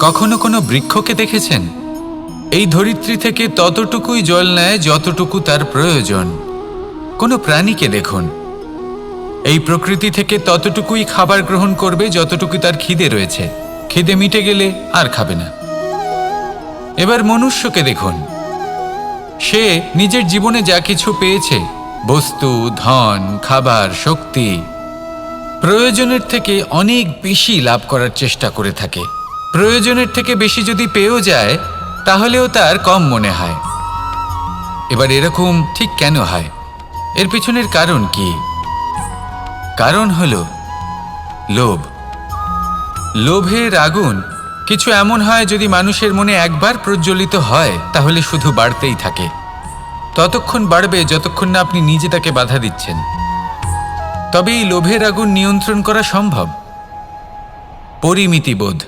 কখনো কোনো বৃক্ষকে দেখেছেন? এই ধরিত্রী থেকে ততটুকুই জল নেয় যতটুকু তার প্রয়োজন। কোনো প্রাণীকে দেখুন। এই প্রকৃতি থেকে ততটুকুই খাবার গ্রহণ করবে যতটুকু তার খিদে রয়েছে। খিদে মিটে গেলে আর খাবে না। এবার মনুষ্যকে দেখুন। সে নিজের জীবনে যা কিছু পেয়েছে বস্তু, ধন, খাবার, শক্তি প্রয়োজনের থেকে অনেক বেশি লাভ করার চেষ্টা করে থাকে। প্রয়োজনের থেকে বেশি যদি পেয়েও যায়, তাহলেও তার কম মনে হয়। এবার এরকম ঠিক কেন হয়? এর পিছনের কারণ কি? কারণ হল লোভ। লোভের আগুন কিছু এমন হয় যদি মানুষের মনে একবার প্রজ্বলিত হয়, তাহলে শুধু বাড়তেই থাকে। ততক্ষণ বাড়বে যতক্ষণ না আপনি নিজে তাকে বাধা দিচ্ছেন। তবে এই লোভের আগুন নিয়ন্ত্রণ করা সম্ভব। পরিমিতিবোধ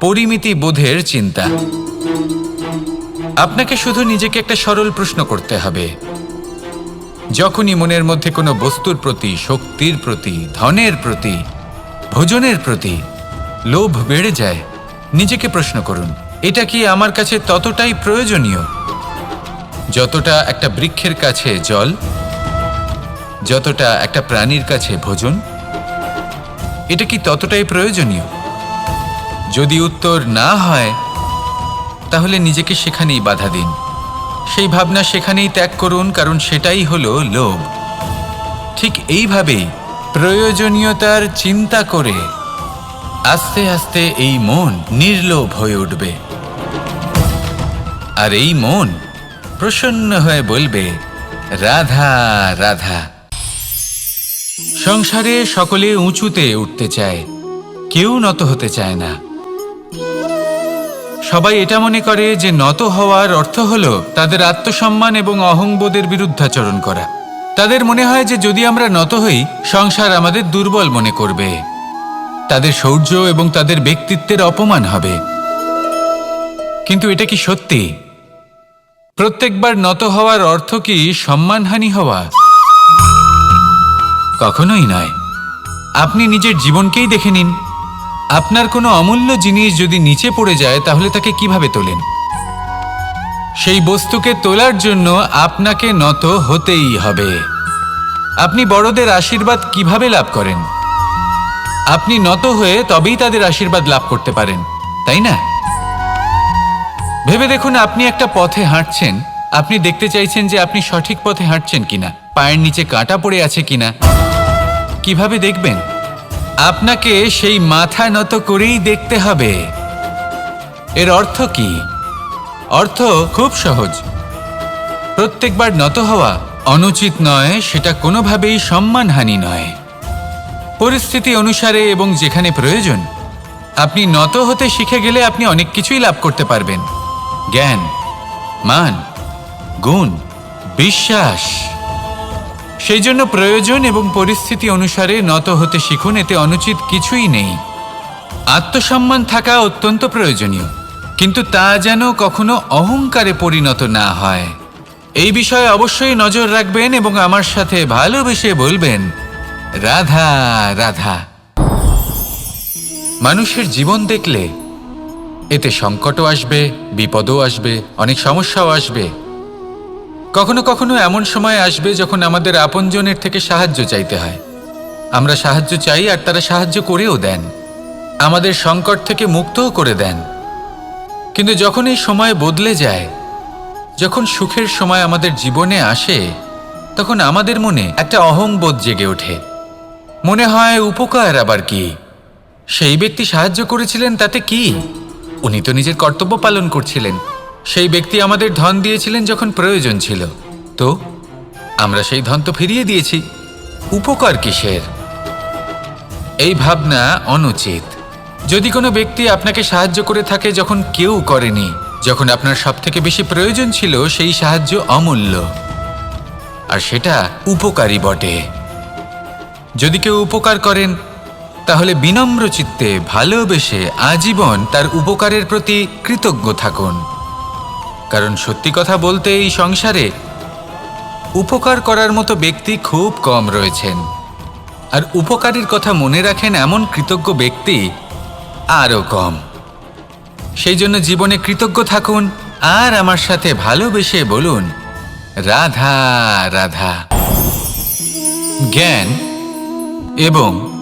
পরিমিতি বোধের চিন্তা। আপনাকে শুধু নিজেকে একটা সরল প্রশ্ন করতে হবে। যখনই মনের মধ্যে কোনো বস্তুর প্রতি, শক্তির প্রতি, ধনের প্রতি, ভোজনের প্রতি লোভ বেড়ে যায়, নিজেকে প্রশ্ন করুন, এটা কি আমার কাছে ততটাই প্রয়োজনীয়? যতটা একটা বৃক্ষের কাছে জল, যতটা একটা প্রাণীর কাছে ভোজন, এটা কি ততটাই প্রয়োজনীয়? যদি উত্তর না হয়, তাহলে নিজেকে সেখানেই বাধা দিন। সেই ভাবনা সেখানেই ত্যাগ করুন, কারণ সেটাই হলো লোভ। ঠিক এইভাবেই প্রয়োজনীয়তার চিন্তা করে আস্তে আস্তে এই মন নির্লোভ হয়ে উঠবে। আর এই মন প্রসন্ন হয়ে বলবে, রাধা রাধা। সংসারে সকলে উঁচুতে উঠতে চায়, কেউ নত হতে চায় না। সবাই এটা মনে করে যে নত হওয়ার অর্থ হল তাদের আত্মসম্মান এবং অহংবোধের বিরুদ্ধাচরণ করা। তাদের মনে হয় যে যদি আমরা নত হই, সংসার আমাদের দুর্বল মনে করবে। তাদের শৌর্য এবং তাদের ব্যক্তিত্বের অপমান হবে। কিন্তু এটা কি সত্যি? প্রত্যেকবার নত হওয়ার অর্থ কি সম্মানহানি হওয়া? কখনোই নয়। আপনি নিজের জীবনকেই দেখে নিন। আপনার কোনো অমূল্য জিনিস যদি নিচে পড়ে যায়, তাহলে তাকে কীভাবে তোলেন? সেই বস্তুকে তোলার জন্য আপনাকে নত হতেই হবে। আপনি বড়দের আশীর্বাদ কীভাবে লাভ করেন? আপনি নত হয়ে তবেই তাদের আশীর্বাদ লাভ করতে পারেন, তাই না? ভেবে দেখুন, আপনি একটা পথে হাঁটছেন। আপনি দেখতে চাইছেন যে আপনি সঠিক পথে হাঁটছেন কিনা, পায়ের নিচে কাঁটা পড়ে আছে কিনা। কীভাবে দেখবেন? আপনাকে সেই মাথা নত করেই দেখতে হবে। এর অর্থ কি? অর্থ খুব সহজ। প্রত্যেকবার নত হওয়া অনুচিত নয়, সেটা কোনোভাবেই সম্মানহানি নয়। পরিস্থিতি অনুসারে এবং যেখানে প্রয়োজন, আপনি নত হতে শিখে গেলে আপনি অনেক কিছুই লাভ করতে পারবেন। জ্ঞান, মান, গুণ, বিশ্বাস। সেই জন্য প্রয়োজন এবং পরিস্থিতি অনুসারে নত হতে শিখুন, এতে অনুচিত কিছুই নেই। আত্মসম্মান থাকা অত্যন্ত প্রয়োজনীয়, কিন্তু তা যেন কখনো অহংকারে পরিণত না হয়। এই বিষয়ে অবশ্যই নজর রাখবেন এবং আমার সাথে ভালোবেসে বলবেন, রাধা রাধা। মানুষের জীবন দেখলে এতে সংকটও আসবে, বিপদও আসবে, অনেক সমস্যাও আসবে। কখনো কখনো এমন সময় আসবে যখন আমাদের আপনজনের থেকে সাহায্য চাইতে হয়। আমরা সাহায্য চাই আর তারা সাহায্য করেও দেন। আমাদের সংকট থেকে মুক্তও করে দেন। কিন্তু যখন এই সময় বদলে যায়, যখন সুখের সময় আমাদের জীবনে আসে, তখন আমাদের মনে একটা অহংবোধ জেগে ওঠে। মনে হয়, উপকার আবার কি? সেই ব্যক্তি সাহায্য করেছিলেন তাতে কি? উনি তো নিজের কর্তব্য পালন করছিলেন। সেই ব্যক্তি আমাদের ধন দিয়েছিলেন যখন প্রয়োজন ছিল। তো, আমরা সেই ধন তো ফিরিয়ে দিয়েছি। উপকার কিসের? এই ভাবনা অনুচিত। যদি কোনো ব্যক্তি আপনাকে সাহায্য করে থাকে যখন কেউ করেনি, যখন আপনার সব থেকে বেশি প্রয়োজন ছিল সেই সাহায্য অমূল্য। আর সেটা উপকারী বটে। যদি কেউ উপকার করেন তাহলে বিনম্র চিত্তে ভালোবেসে আজীবন তার উপকারের প্রতি কৃতজ্ঞ থাকুন। কারণ সত্যি কথা বলতে এই সংসারে উপকার করার মতো ব্যক্তি খুব কম রয়েছেন। আর উপকারের কথা মনে রাখেন এমন কৃতজ্ঞ ব্যক্তি আরও কম। সেই জন্য জীবনে কৃতজ্ঞ থাকুন আর আমার সাথে ভালোবেসে বলুন, রাধা রাধা। জ্ঞান এবং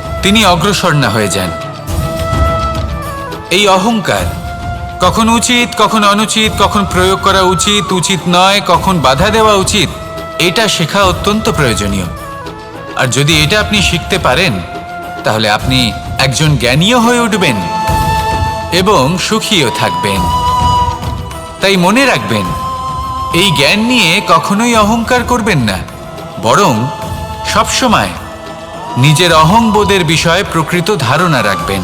তিনি অগ্রসর না হয়ে যান। এই অহংকার কখন উচিত, কখন অনুচিত, কখন প্রয়োগ করা উচিত উচিত নয়, কখন বাধা দেওয়া উচিত, এটা শেখা অত্যন্ত প্রয়োজনীয়। আর যদি এটা আপনি শিখতে পারেন, তাহলে আপনি একজন জ্ঞানীয় হয়ে উঠবেন এবং সুখীও থাকবেন। তাই মনে রাখবেন, এই জ্ঞান নিয়ে কখনোই অহংকার করবেন না, বরং সবসময় নিজের অহংবোধের বিষয়ে প্রকৃত ধারণা রাখবেন।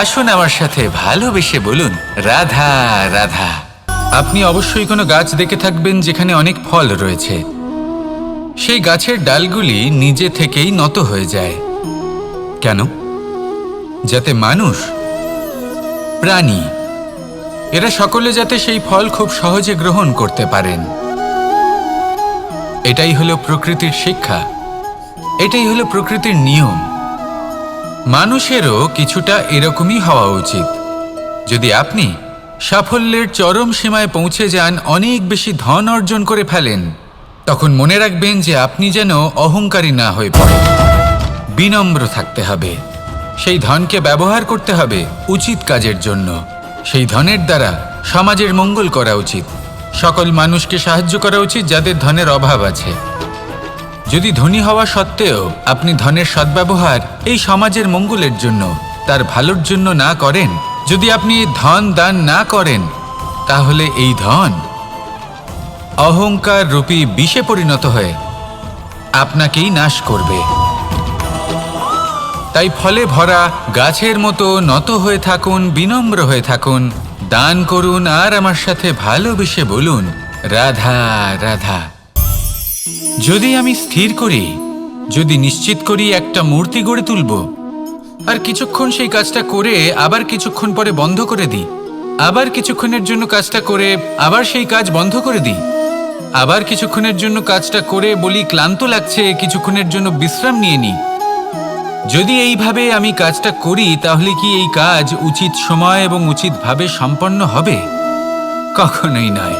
আসুন আমার সাথে ভালোবেসে বলুন, রাধা রাধা। আপনি অবশ্যই কোনো গাছ দেখে থাকবেন যেখানে অনেক ফল রয়েছে। সেই গাছের ডালগুলি নিজে থেকেই নত হয়ে যায়। কেন? যাতে মানুষ, প্রাণী, এরা সকলে যাতে সেই ফল খুব সহজে গ্রহণ করতে পারেন। এটাই হলো প্রকৃতির শিক্ষা। এটাই হলো প্রকৃতির নিয়ম। মানুষেরও কিছুটা এরকমই হওয়া উচিত। যদি আপনি সাফল্যের চরম সীমায় পৌঁছে যান, অনেক বেশি ধন অর্জন করে ফেলেন, তখন মনে রাখবেন যে আপনি যেন অহংকারী না হয়ে পড়েন। বিনম্র থাকতে হবে। সেই ধনকে ব্যবহার করতে হবে উচিত কাজের জন্য। সেই ধনের দ্বারা সমাজের মঙ্গল করা উচিত। সকল মানুষকে সাহায্য করা উচিত যাদের ধনের অভাব আছে। যদি ধনী হওয়া সত্ত্বেও আপনি ধনের সদ্ব্যবহার এই সমাজের মঙ্গলের জন্য, তার ভালোর জন্য না করেন, যদি আপনি ধন দান না করেন, তাহলে এই ধন অহংকার রূপী বিষে পরিণত হয়ে আপনাকেই নাশ করবে। তাই ফলে ভরা গাছের মতো নত হয়ে থাকুন, বিনম্র হয়ে থাকুন, দান করুন আর আমার সাথে ভালোবেসে বলুন, রাধা রাধা। যদি আমি স্থির করি, যদি নিশ্চিত করি একটা মূর্তি গড়ে তুলব, আর কিছুক্ষণ সেই কাজটা করে আবার কিছুক্ষণ পরে বন্ধ করে দিই, আবার কিছুক্ষণের জন্য কাজটা করে আবার সেই কাজ বন্ধ করে দিই, আবার কিছুক্ষণের জন্য কাজটা করে বলি ক্লান্ত লাগছে, কিছুক্ষণের জন্য বিশ্রাম নিয়ে নিই, যদি এইভাবে আমি কাজটা করি, তাহলে কি এই কাজ উচিত সময় এবং উচিতভাবে সম্পন্ন হবে? কখনোই নয়।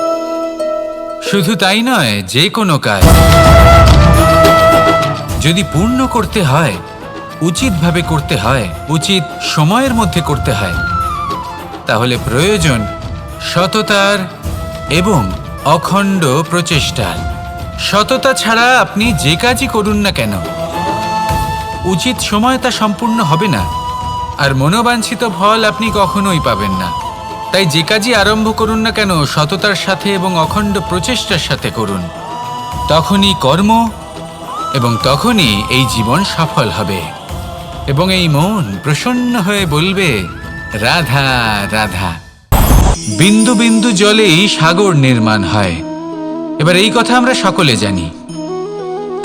শুধু তাই নয়, যে কোনো কাজ। যদি পূর্ণ করতে হয়, উচিতভাবে করতে হয়, উচিত সময়ের মধ্যে করতে হয়, তাহলে প্রয়োজন সততার এবং অখণ্ড প্রচেষ্টার সততা ছাড়া আপনি যে কাজই করুন না কেন, উচিত সময় তা সম্পূর্ণ হবে না, আর মনোবাঞ্ছিত ফল আপনি কখনোই পাবেন না। তাই যে কাজই আরম্ভ করুন না কেন, সততার সাথে এবং অখণ্ড প্রচেষ্টার সাথে করুন। তখনই কর্ম এবং তখনই এই জীবন সফল হবে। এবং এই মন প্রসন্ন হয়ে বলবে, রাধা রাধা। বিন্দু বিন্দু জলেই সাগর নির্মাণ হয়। এবার এই কথা আমরা সকলে জানি।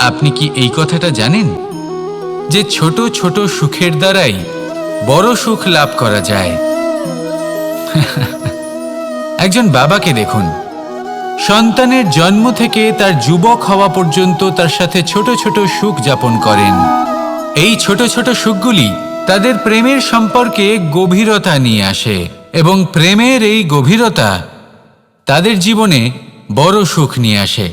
আপনি কি এই কথাটা জানেন? যে ছোট ছোট সুখের দ্বারাই বড় সুখ লাভ করা যায়। একজন বাবাকে দেখুন। সন্তানের জন্ম থেকে তার যুবক হওয়া পর্যন্ত তার সাথে ছোট ছোট সুখ যাপন করেন। এই ছোট ছোট সুখগুলি তাদের প্রেমের সম্পর্কে গভীরতা নিয়ে আসে এবং প্রেমের এই গভীরতা তাদের জীবনে বড় সুখ নিয়ে আসে।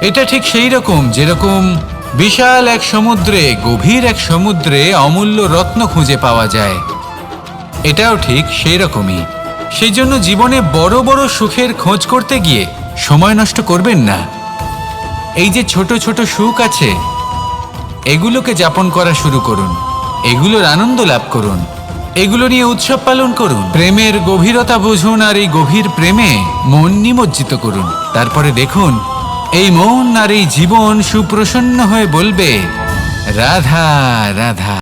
এটা ঠিক সেই রকম যেরকম বিশাল এক সমুদ্রে, গভীর এক সমুদ্রে অমূল্য রত্ন খুঁজে পাওয়া যায়। এটাও ঠিক সেই রকমই সেই জন্য জীবনে বড় বড় সুখের খোঁজ করতে গিয়ে সময় নষ্ট করবেন না। এই যে ছোট ছোট সুখ আছে, এগুলোকে যাপন করা শুরু করুন। এগুলোর আনন্দ লাভ করুন। এগুলো নিয়ে উৎসব পালন করুন। প্রেমের গভীরতা বুঝুন আর এই গভীর প্রেমে মন নিমজ্জিত করুন। তারপরে দেখুন, এই মন আর এই জীবন সুপ্রসন্ন হয়ে বলবে, রাধা রাধা।